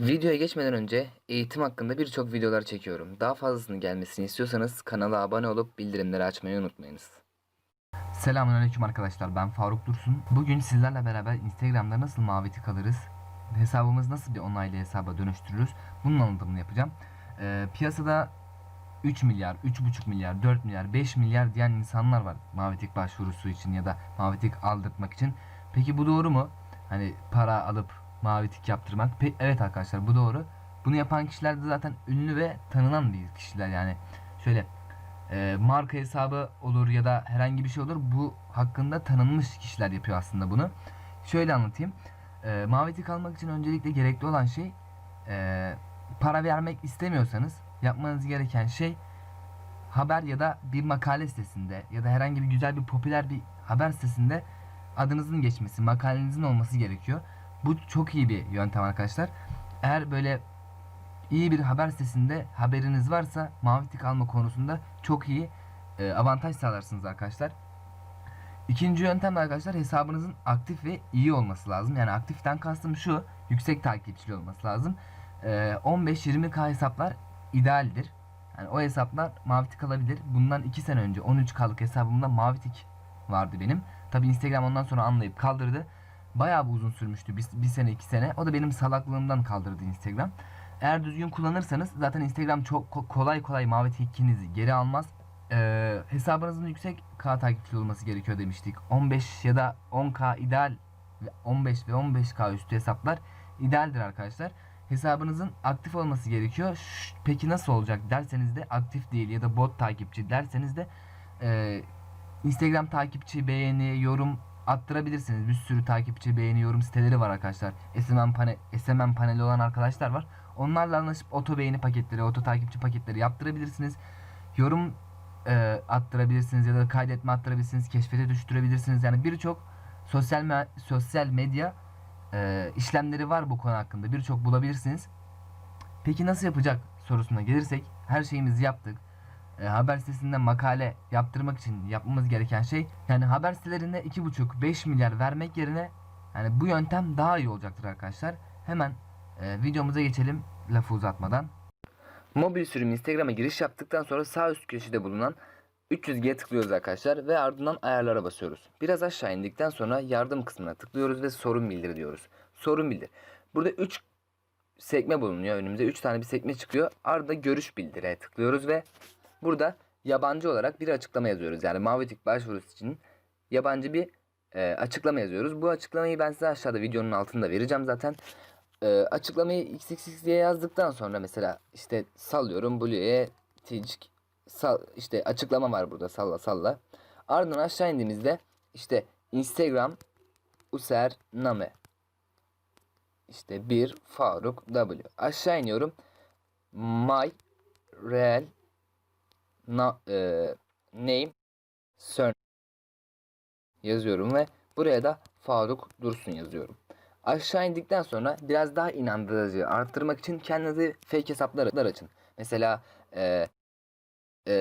Videoya geçmeden önce eğitim hakkında birçok videolar çekiyorum. Daha fazlasını gelmesini istiyorsanız kanala abone olup bildirimleri açmayı unutmayınız. Selamünaleyküm arkadaşlar ben Faruk Dursun. Bugün sizlerle beraber Instagram'da nasıl mavi tık alırız, hesabımız nasıl bir onaylı hesaba dönüştürürüz bunun anlatımını yapacağım. Ee, piyasada 3 milyar, 3,5 milyar, 4 milyar, 5 milyar diyen insanlar var mavi tık başvurusu için ya da mavi tık aldırtmak için. Peki bu doğru mu? Hani para alıp mavi tik yaptırmak. Pe- evet arkadaşlar bu doğru. Bunu yapan kişiler de zaten ünlü ve tanınan bir kişiler yani. Şöyle e, marka hesabı olur ya da herhangi bir şey olur. Bu hakkında tanınmış kişiler yapıyor aslında bunu. Şöyle anlatayım. E, mavi tik almak için öncelikle gerekli olan şey e, para vermek istemiyorsanız yapmanız gereken şey haber ya da bir makale sitesinde ya da herhangi bir güzel bir popüler bir haber sitesinde adınızın geçmesi, makalenizin olması gerekiyor. Bu çok iyi bir yöntem arkadaşlar. Eğer böyle iyi bir haber sitesinde haberiniz varsa mavi tik alma konusunda çok iyi e, avantaj sağlarsınız arkadaşlar. İkinci yöntem arkadaşlar hesabınızın aktif ve iyi olması lazım. Yani aktiften kastım şu yüksek takipçili olması lazım. E, 15-20k hesaplar idealdir. Yani o hesaplar mavi tik alabilir. Bundan 2 sene önce 13k'lık hesabımda mavi tik vardı benim. Tabi Instagram ondan sonra anlayıp kaldırdı. Bayağı bir uzun sürmüştü. Bir, bir sene iki sene. O da benim salaklığımdan kaldırdı Instagram. Eğer düzgün kullanırsanız zaten Instagram çok ko- kolay kolay mavi tikinizi geri almaz. Ee, hesabınızın yüksek K takipçili olması gerekiyor demiştik. 15 ya da 10K ideal ve 15 ve 15K üstü hesaplar idealdir arkadaşlar. Hesabınızın aktif olması gerekiyor. Şş, peki nasıl olacak derseniz de aktif değil ya da bot takipçi derseniz de e, Instagram takipçi, beğeni, yorum attırabilirsiniz. Bir sürü takipçi, beğeni, yorum siteleri var arkadaşlar. SMM, pane, SMM paneli olan arkadaşlar var. Onlarla anlaşıp oto beğeni paketleri, oto takipçi paketleri yaptırabilirsiniz. Yorum e, attırabilirsiniz ya da kaydetme attırabilirsiniz, keşfete düşürebilirsiniz. Yani birçok sosyal me- sosyal medya e, işlemleri var bu konu hakkında. Birçok bulabilirsiniz. Peki nasıl yapacak sorusuna gelirsek her şeyimizi yaptık e, haber sitesinden makale yaptırmak için yapmamız gereken şey yani haber sitelerinde 2,5-5 milyar vermek yerine yani bu yöntem daha iyi olacaktır arkadaşlar. Hemen e, videomuza geçelim lafı uzatmadan. Mobil sürüm Instagram'a giriş yaptıktan sonra sağ üst köşede bulunan 300G'ye tıklıyoruz arkadaşlar ve ardından ayarlara basıyoruz. Biraz aşağı indikten sonra yardım kısmına tıklıyoruz ve sorun bildir diyoruz. Sorun bildir. Burada 3 sekme bulunuyor önümüze. 3 tane bir sekme çıkıyor. Ardında görüş bildire tıklıyoruz ve Burada yabancı olarak bir açıklama yazıyoruz. Yani mavi tik başvurusu için yabancı bir e, açıklama yazıyoruz. Bu açıklamayı ben size aşağıda videonun altında vereceğim zaten. E, açıklamayı xxx diye yazdıktan sonra mesela işte sallıyorum Blue'ye ticik sal, işte açıklama var burada salla salla. Ardından aşağı indiğimizde işte Instagram User Name işte bir Faruk W. Aşağı iniyorum. My Real na, e, name surname yazıyorum ve buraya da Faruk Dursun yazıyorum. Aşağı indikten sonra biraz daha inandırıcı arttırmak için kendinize fake hesaplar açın. Mesela e, e,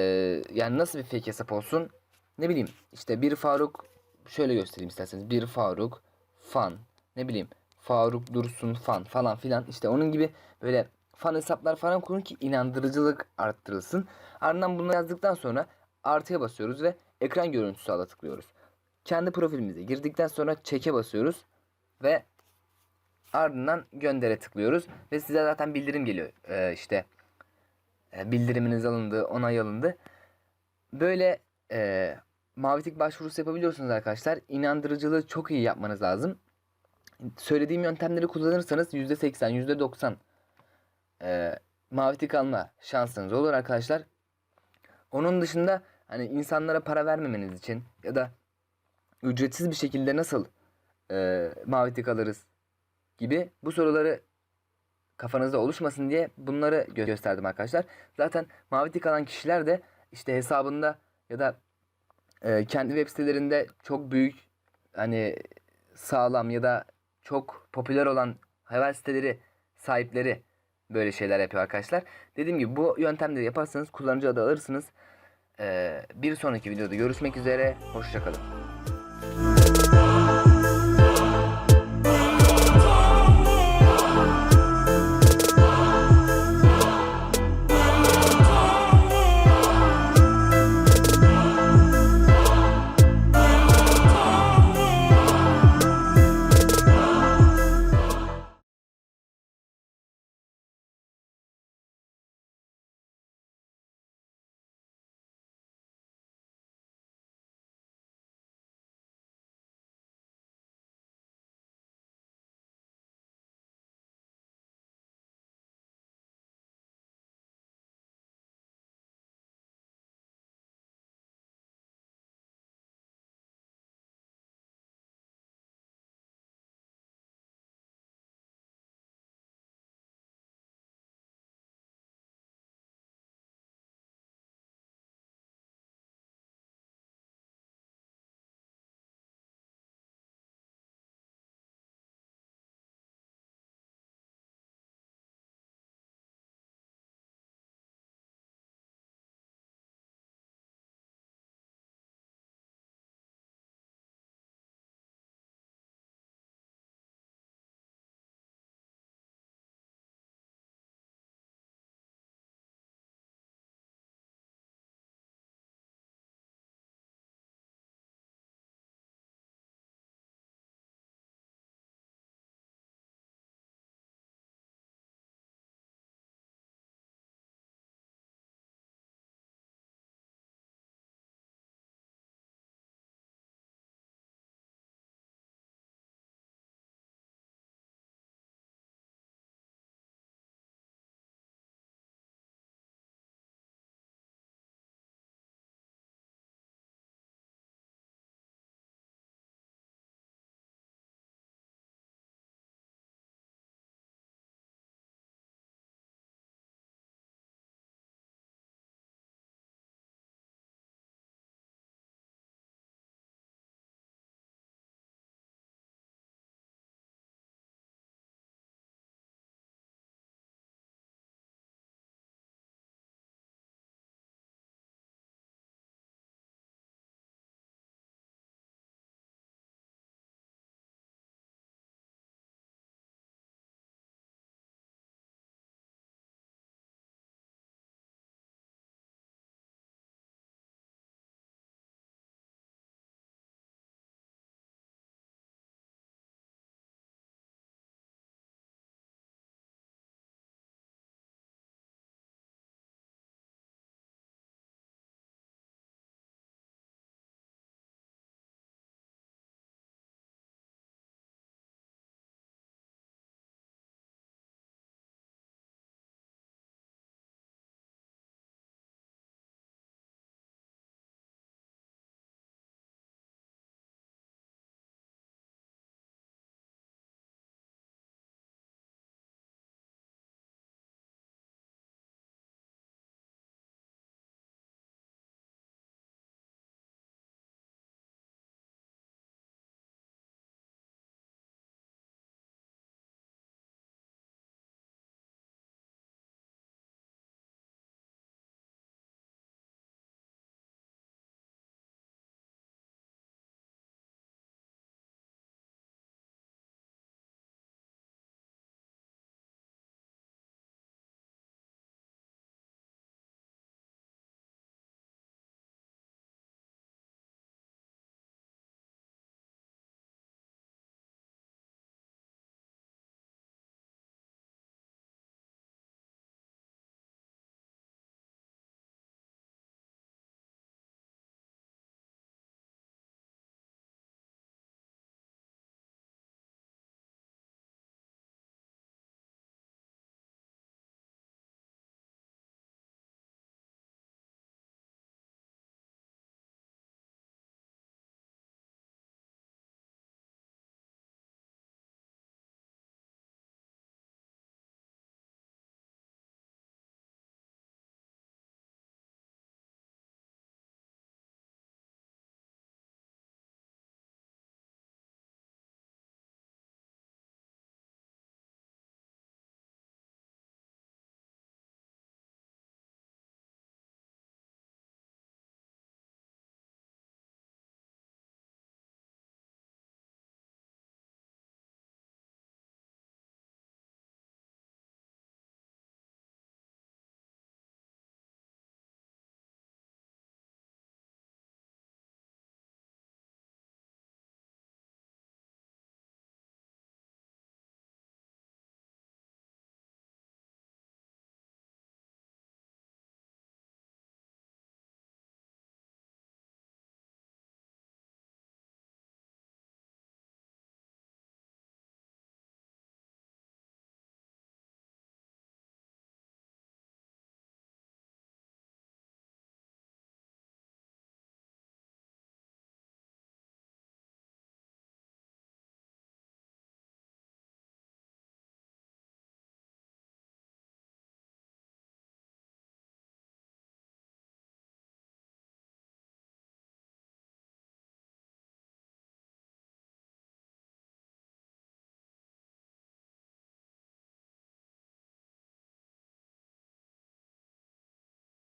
yani nasıl bir fake hesap olsun? Ne bileyim işte bir Faruk şöyle göstereyim isterseniz. Bir Faruk fan ne bileyim Faruk Dursun fan falan filan işte onun gibi böyle fan hesaplar falan kurun ki inandırıcılık arttırılsın. Ardından bunu yazdıktan sonra artıya basıyoruz ve ekran görüntüsü ala tıklıyoruz. Kendi profilimize girdikten sonra çeke basıyoruz ve ardından göndere tıklıyoruz ve size zaten bildirim geliyor. Ee, işte e, bildiriminiz alındı, onay alındı. Böyle e, mavi tik başvurusu yapabiliyorsunuz arkadaşlar. İnandırıcılığı çok iyi yapmanız lazım. Söylediğim yöntemleri kullanırsanız %80, %90 e, mavi tik alma şansınız olur arkadaşlar. Onun dışında hani insanlara para vermemeniz için ya da ücretsiz bir şekilde nasıl e, mavi tik alırız gibi bu soruları kafanızda oluşmasın diye bunları gö- gösterdim arkadaşlar. Zaten mavi tik alan kişiler de işte hesabında ya da e, kendi web sitelerinde çok büyük hani sağlam ya da çok popüler olan haber siteleri sahipleri böyle şeyler yapıyor arkadaşlar. Dediğim gibi bu yöntemleri yaparsanız kullanıcı adı alırsınız. Ee, bir sonraki videoda görüşmek üzere. Hoşçakalın.